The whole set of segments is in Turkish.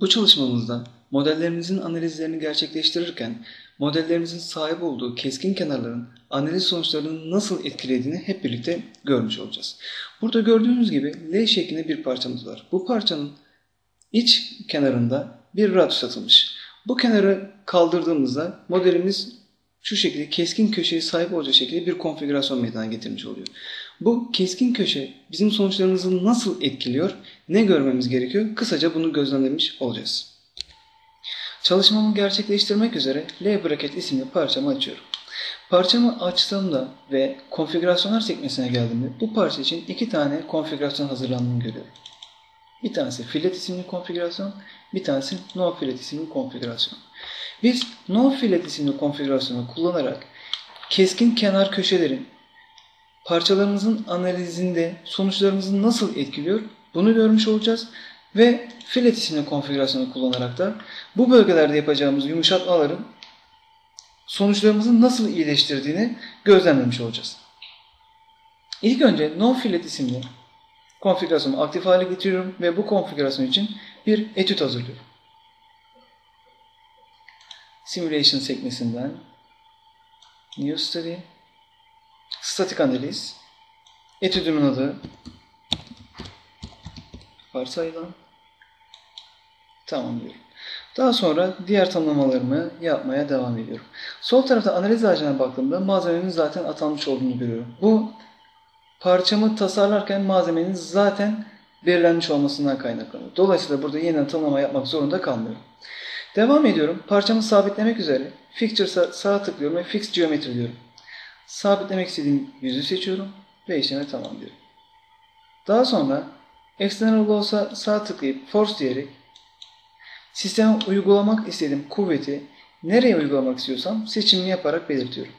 Bu çalışmamızda modellerimizin analizlerini gerçekleştirirken modellerimizin sahip olduğu keskin kenarların analiz sonuçlarını nasıl etkilediğini hep birlikte görmüş olacağız. Burada gördüğünüz gibi L şeklinde bir parçamız var. Bu parçanın iç kenarında bir radyus atılmış. Bu kenarı kaldırdığımızda modelimiz şu şekilde keskin köşeye sahip olacak şekilde bir konfigürasyon meydana getirmiş oluyor. Bu keskin köşe bizim sonuçlarımızı nasıl etkiliyor, ne görmemiz gerekiyor? Kısaca bunu gözlemlemiş olacağız. Çalışmamı gerçekleştirmek üzere L bracket isimli parçamı açıyorum. Parçamı açtığımda ve konfigürasyonlar sekmesine geldiğimde bu parça için iki tane konfigürasyon hazırlandığını görüyorum. Bir tanesi fillet isimli konfigürasyon, bir tanesi no fillet isimli konfigürasyon. Biz no fillet isimli konfigürasyonu kullanarak keskin kenar köşelerin parçalarımızın analizinde sonuçlarımızı nasıl etkiliyor bunu görmüş olacağız. Ve fillet isimli konfigürasyonu kullanarak da bu bölgelerde yapacağımız yumuşatmaların sonuçlarımızı nasıl iyileştirdiğini gözlemlemiş olacağız. İlk önce no fillet isimli konfigürasyonu aktif hale getiriyorum ve bu konfigürasyon için bir etüt hazırlıyorum. Simulation sekmesinden New Study Statik analiz Etüdümün adı varsayılan tamam diyorum. Daha sonra diğer tanımlamalarımı yapmaya devam ediyorum. Sol tarafta analiz ağacına baktığımda malzemenin zaten atanmış olduğunu görüyorum. Bu parçamı tasarlarken malzemenin zaten belirlenmiş olmasından kaynaklanıyor. Dolayısıyla burada yeniden tanımlama yapmak zorunda kalmıyorum. Devam ediyorum. Parçamı sabitlemek üzere Fixture'a sağ tıklıyorum ve Fix Geometry diyorum. Sabitlemek istediğim yüzü seçiyorum ve işlemi tamamlıyorum. Daha sonra External olsa sağ tıklayıp Force diyerek sisteme uygulamak istediğim kuvveti nereye uygulamak istiyorsam seçimini yaparak belirtiyorum.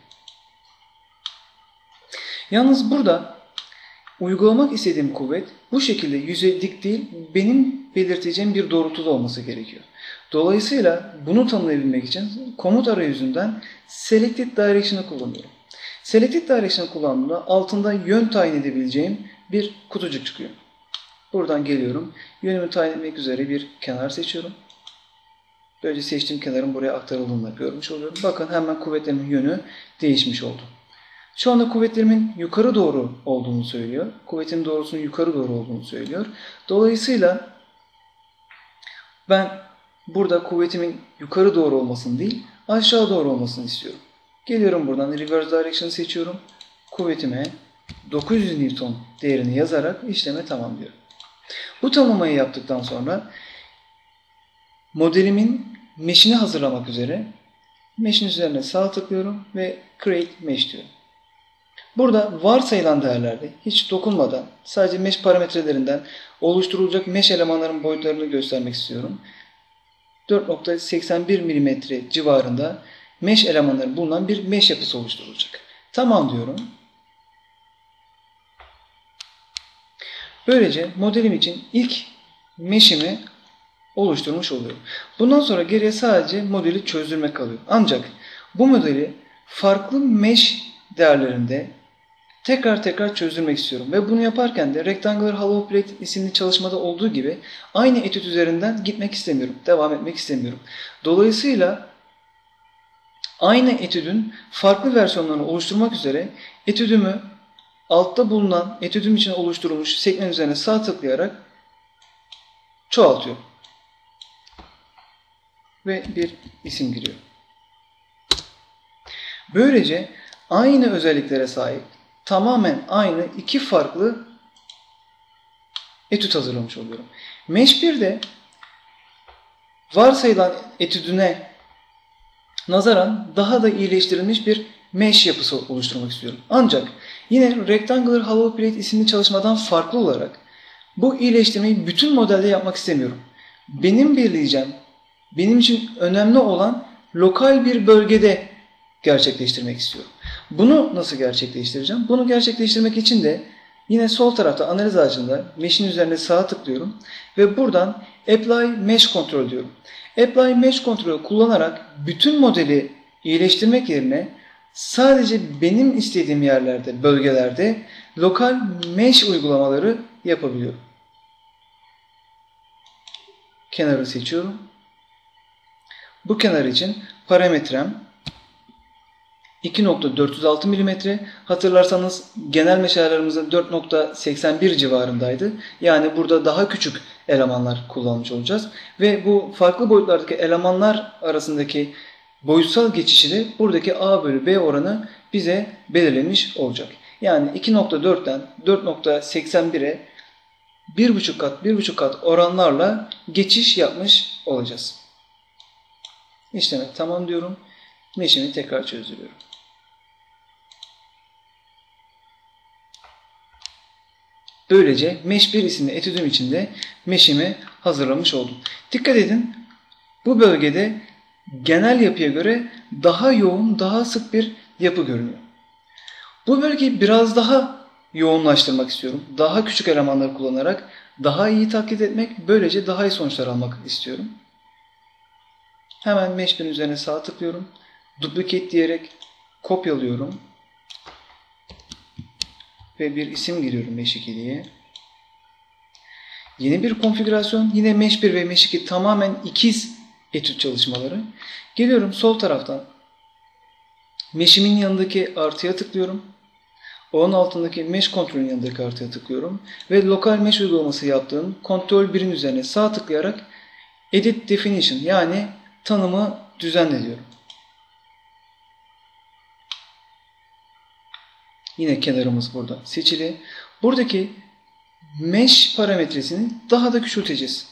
Yalnız burada uygulamak istediğim kuvvet bu şekilde yüzey dik değil benim belirteceğim bir doğrultuda olması gerekiyor. Dolayısıyla bunu tanımlayabilmek için komut arayüzünden Selected Direction'ı kullanıyorum. Selected Direction'ı kullandığımda altında yön tayin edebileceğim bir kutucuk çıkıyor. Buradan geliyorum. Yönümü tayin etmek üzere bir kenar seçiyorum. Böylece seçtiğim kenarın buraya aktarıldığını görmüş oluyorum. Bakın hemen kuvvetlerimin yönü değişmiş oldu. Şu anda kuvvetlerimin yukarı doğru olduğunu söylüyor. Kuvvetin doğrusunun yukarı doğru olduğunu söylüyor. Dolayısıyla ben burada kuvvetimin yukarı doğru olmasını değil aşağı doğru olmasını istiyorum. Geliyorum buradan reverse direction seçiyorum. Kuvvetime 900 Newton değerini yazarak işleme tamamlıyorum. Bu tanımlamayı yaptıktan sonra modelimin mesh'ini hazırlamak üzere mesh'in üzerine sağ tıklıyorum ve create mesh diyorum. Burada varsayılan değerlerde hiç dokunmadan sadece mesh parametrelerinden oluşturulacak mesh elemanların boyutlarını göstermek istiyorum. 4.81 mm civarında mesh elemanları bulunan bir mesh yapısı oluşturulacak. Tamam diyorum. Böylece modelim için ilk mesh'imi oluşturmuş oluyorum. Bundan sonra geriye sadece modeli çözdürmek kalıyor. Ancak bu modeli farklı mesh değerlerinde tekrar tekrar çözdürmek istiyorum. Ve bunu yaparken de Rectangular Hollow Plate isimli çalışmada olduğu gibi aynı etüt üzerinden gitmek istemiyorum. Devam etmek istemiyorum. Dolayısıyla aynı etüdün farklı versiyonlarını oluşturmak üzere etüdümü altta bulunan etüdüm için oluşturulmuş sekmen üzerine sağ tıklayarak çoğaltıyor. Ve bir isim giriyor. Böylece aynı özelliklere sahip tamamen aynı iki farklı etüt hazırlamış oluyorum. Mesh 1'de varsayılan etüdüne nazaran daha da iyileştirilmiş bir mesh yapısı oluşturmak istiyorum. Ancak yine Rectangular Hollow Plate isimli çalışmadan farklı olarak bu iyileştirmeyi bütün modelde yapmak istemiyorum. Benim belirleyeceğim, benim için önemli olan lokal bir bölgede gerçekleştirmek istiyorum. Bunu nasıl gerçekleştireceğim? Bunu gerçekleştirmek için de yine sol tarafta analiz ağacında mesh'in üzerine sağa tıklıyorum ve buradan Apply Mesh Control diyorum. Apply Mesh Control kullanarak bütün modeli iyileştirmek yerine sadece benim istediğim yerlerde, bölgelerde lokal mesh uygulamaları yapabiliyorum. kenarı seçiyorum. Bu kenar için parametrem 2.406 mm. Hatırlarsanız genel meşalerimizde 4.81 civarındaydı. Yani burada daha küçük elemanlar kullanmış olacağız. Ve bu farklı boyutlardaki elemanlar arasındaki boyutsal geçişi de buradaki A bölü B oranı bize belirlemiş olacak. Yani 2.4'ten 4.81'e 1.5 kat 1.5 kat oranlarla geçiş yapmış olacağız. İşlemi tamam diyorum. Meşimi tekrar çözdürüyorum. Böylece Mesh 1 isimli etüdüm içinde Mesh'imi hazırlamış oldum. Dikkat edin bu bölgede genel yapıya göre daha yoğun, daha sık bir yapı görünüyor. Bu bölgeyi biraz daha yoğunlaştırmak istiyorum. Daha küçük elemanları kullanarak daha iyi taklit etmek, böylece daha iyi sonuçlar almak istiyorum. Hemen 1 üzerine sağ tıklıyorum. Duplicate diyerek kopyalıyorum. Ve bir isim giriyorum Mesh 2 diye. Yeni bir konfigürasyon. Yine Mesh 1 ve Mesh 2 tamamen ikiz etüt çalışmaları. Geliyorum sol taraftan. Mesh'imin yanındaki artıya tıklıyorum. Onun altındaki Mesh kontrolün yanındaki artıya tıklıyorum. Ve lokal Mesh uygulaması yaptığım Ctrl 1'in üzerine sağ tıklayarak Edit Definition yani tanımı düzenle diyorum. Yine kenarımız burada seçili. Buradaki mesh parametresini daha da küçülteceğiz.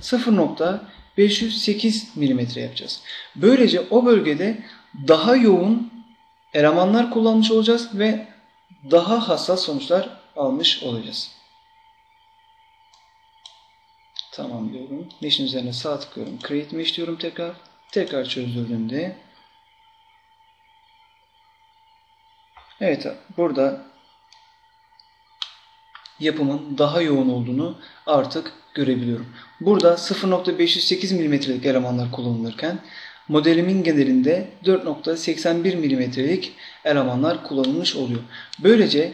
0.508 mm yapacağız. Böylece o bölgede daha yoğun elemanlar kullanmış olacağız ve daha hassas sonuçlar almış olacağız. Tamam diyorum. Mesh'in üzerine sağ tıklıyorum. Create Mesh diyorum tekrar. Tekrar çözdürdüğümde Evet burada yapımın daha yoğun olduğunu artık görebiliyorum. Burada 0.508 mm'lik elemanlar kullanılırken modelimin genelinde 4.81 mm'lik elemanlar kullanılmış oluyor. Böylece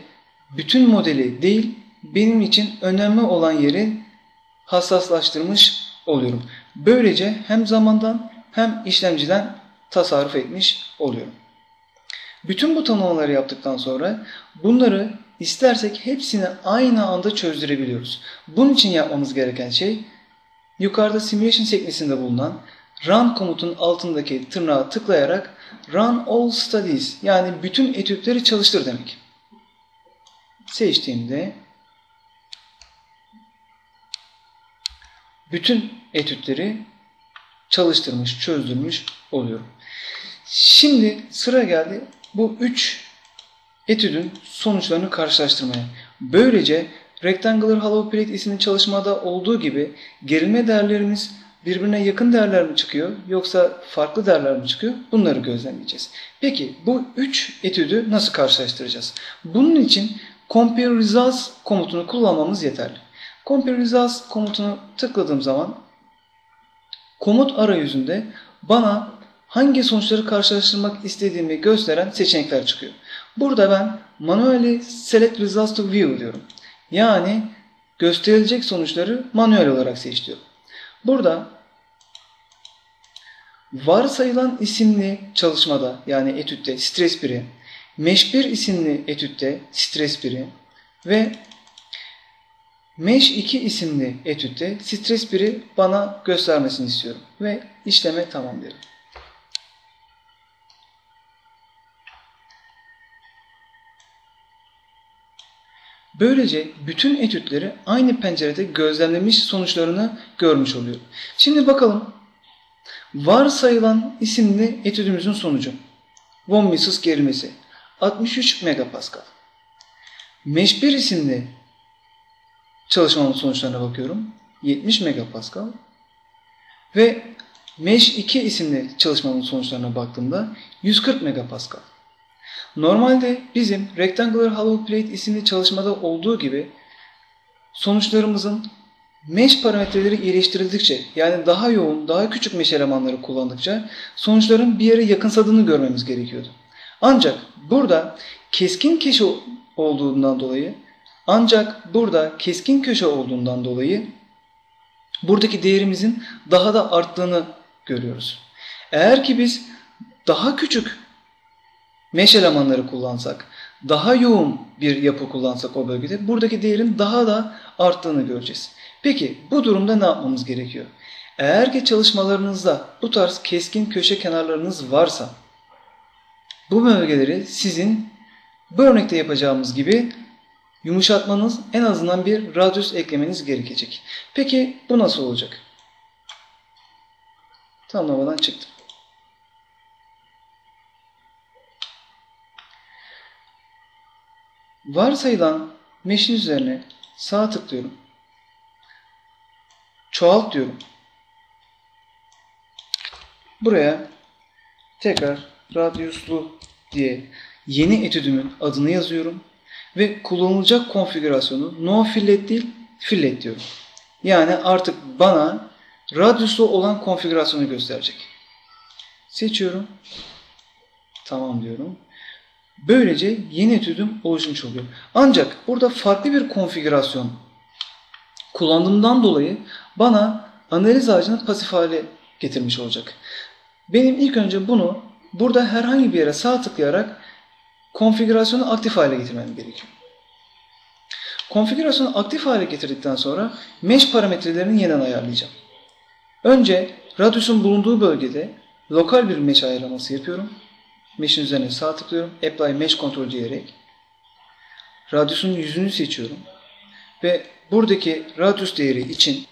bütün modeli değil benim için önemli olan yeri hassaslaştırmış oluyorum. Böylece hem zamandan hem işlemciden tasarruf etmiş oluyorum. Bütün bu tanımlamaları yaptıktan sonra bunları istersek hepsini aynı anda çözdürebiliyoruz. Bunun için yapmamız gereken şey yukarıda simulation sekmesinde bulunan run komutun altındaki tırnağa tıklayarak run all studies yani bütün etütleri çalıştır demek. Seçtiğimde bütün etütleri çalıştırmış, çözdürmüş oluyorum. Şimdi sıra geldi bu üç etüdün sonuçlarını karşılaştırmaya. Böylece Rectangular Hollow Plate isimli çalışmada olduğu gibi gerilme değerlerimiz birbirine yakın değerler mi çıkıyor yoksa farklı değerler mi çıkıyor? Bunları gözlemleyeceğiz. Peki bu üç etüdü nasıl karşılaştıracağız? Bunun için Compare Results komutunu kullanmamız yeterli. Compare Results komutunu tıkladığım zaman komut arayüzünde bana hangi sonuçları karşılaştırmak istediğimi gösteren seçenekler çıkıyor. Burada ben manually select results to view diyorum. Yani gösterilecek sonuçları manuel olarak seçiyorum. Burada varsayılan isimli çalışmada yani etütte stres biri, mesh 1 isimli etütte stres biri ve mesh 2 isimli etütte stres biri bana göstermesini istiyorum ve işleme tamam derim. Böylece bütün etütleri aynı pencerede gözlemlemiş sonuçlarını görmüş oluyor. Şimdi bakalım varsayılan isimli etüdümüzün sonucu. Von Mises gerilmesi 63 megapascal. 1 isimli çalışmanın sonuçlarına bakıyorum. 70 megapascal. Ve Mesh 2 isimli çalışmanın sonuçlarına baktığımda 140 megapascal. Normalde bizim Rectangular Hollow Plate isimli çalışmada olduğu gibi sonuçlarımızın mesh parametreleri iyileştirildikçe yani daha yoğun, daha küçük mesh elemanları kullandıkça sonuçların bir yere yakınsadığını görmemiz gerekiyordu. Ancak burada keskin köşe olduğundan dolayı ancak burada keskin köşe olduğundan dolayı buradaki değerimizin daha da arttığını görüyoruz. Eğer ki biz daha küçük mesh elemanları kullansak, daha yoğun bir yapı kullansak o bölgede buradaki değerin daha da arttığını göreceğiz. Peki bu durumda ne yapmamız gerekiyor? Eğer ki çalışmalarınızda bu tarz keskin köşe kenarlarınız varsa bu bölgeleri sizin bu örnekte yapacağımız gibi yumuşatmanız en azından bir radyus eklemeniz gerekecek. Peki bu nasıl olacak? Tamlamadan çıktım. Varsayılan mesh'in üzerine sağ tıklıyorum. Çoğalt diyorum. Buraya tekrar radyuslu diye yeni etüdümün adını yazıyorum ve kullanılacak konfigürasyonu no fillet değil fillet diyorum. Yani artık bana radyuslu olan konfigürasyonu gösterecek. Seçiyorum. Tamam diyorum. Böylece yeni etüdüm oluşmuş oluyor. Ancak burada farklı bir konfigürasyon kullandığımdan dolayı bana analiz ağacını pasif hale getirmiş olacak. Benim ilk önce bunu burada herhangi bir yere sağ tıklayarak konfigürasyonu aktif hale getirmem gerekiyor. Konfigürasyonu aktif hale getirdikten sonra mesh parametrelerini yeniden ayarlayacağım. Önce radyusun bulunduğu bölgede lokal bir mesh ayarlaması yapıyorum. Mesh'in üzerine sağ tıklıyorum. Apply Mesh Control diyerek radyusun yüzünü seçiyorum. Ve buradaki radyus değeri için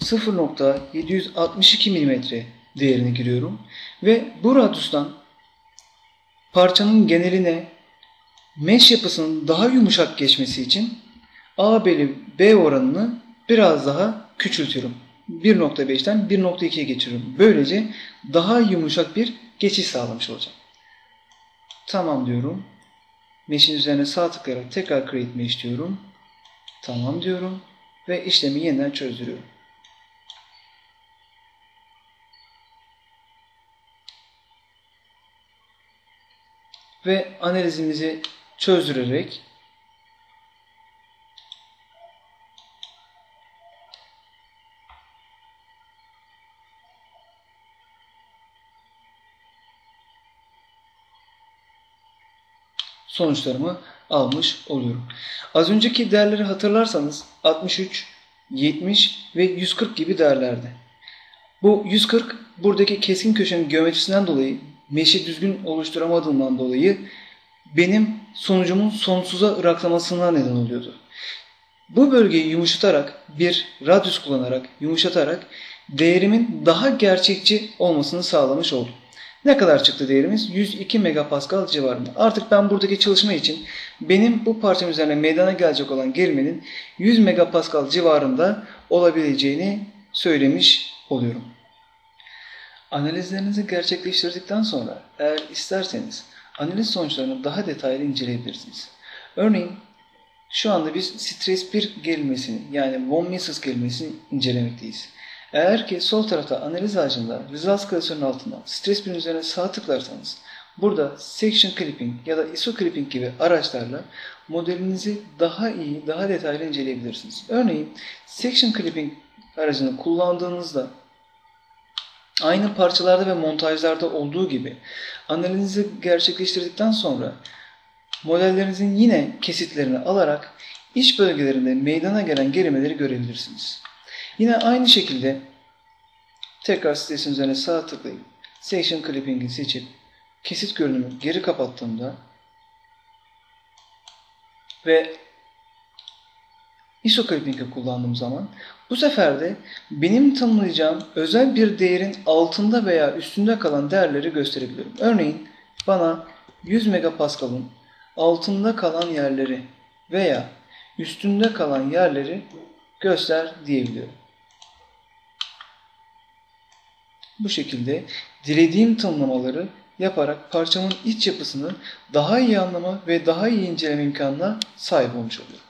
0.762 mm değerini giriyorum. Ve bu radyustan parçanın geneline mesh yapısının daha yumuşak geçmesi için A bölü B oranını biraz daha küçültüyorum. 1.5'ten 1.2'ye geçiriyorum. Böylece daha yumuşak bir geçiş sağlamış olacağım. Tamam diyorum. Mesh'in üzerine sağ tıklayarak tekrar create mesh diyorum. Tamam diyorum. Ve işlemi yeniden çözdürüyorum. Ve analizimizi çözdürerek sonuçlarımı almış oluyorum. Az önceki değerleri hatırlarsanız 63, 70 ve 140 gibi değerlerdi. Bu 140 buradaki keskin köşenin geometrisinden dolayı meşi düzgün oluşturamadığımdan dolayı benim sonucumun sonsuza ıraklamasına neden oluyordu. Bu bölgeyi yumuşatarak bir radyus kullanarak yumuşatarak değerimin daha gerçekçi olmasını sağlamış oldum. Ne kadar çıktı değerimiz? 102 megapascal civarında. Artık ben buradaki çalışma için benim bu parçam üzerine meydana gelecek olan gerilmenin 100 megapascal civarında olabileceğini söylemiş oluyorum. Analizlerinizi gerçekleştirdikten sonra eğer isterseniz analiz sonuçlarını daha detaylı inceleyebilirsiniz. Örneğin şu anda biz stres 1 gerilmesini yani von Mises gerilmesini incelemekteyiz. Eğer ki sol tarafta analiz ağacında results klasörünün altında stres bir üzerine sağ tıklarsanız burada section clipping ya da iso clipping gibi araçlarla modelinizi daha iyi, daha detaylı inceleyebilirsiniz. Örneğin section clipping aracını kullandığınızda aynı parçalarda ve montajlarda olduğu gibi analizi gerçekleştirdikten sonra modellerinizin yine kesitlerini alarak iç bölgelerinde meydana gelen gerimeleri görebilirsiniz. Yine aynı şekilde tekrar sitesin üzerine sağ tıklayıp Section Clipping'i seçip kesit görünümü geri kapattığımda ve ISO Clipping'i kullandığım zaman bu sefer de benim tanımlayacağım özel bir değerin altında veya üstünde kalan değerleri gösterebilirim. Örneğin bana 100 megapascal'ın altında kalan yerleri veya üstünde kalan yerleri göster diyebiliyorum. Bu şekilde dilediğim tanımlamaları yaparak parçamın iç yapısını daha iyi anlama ve daha iyi inceleme imkanına sahip olmuş oluyorum.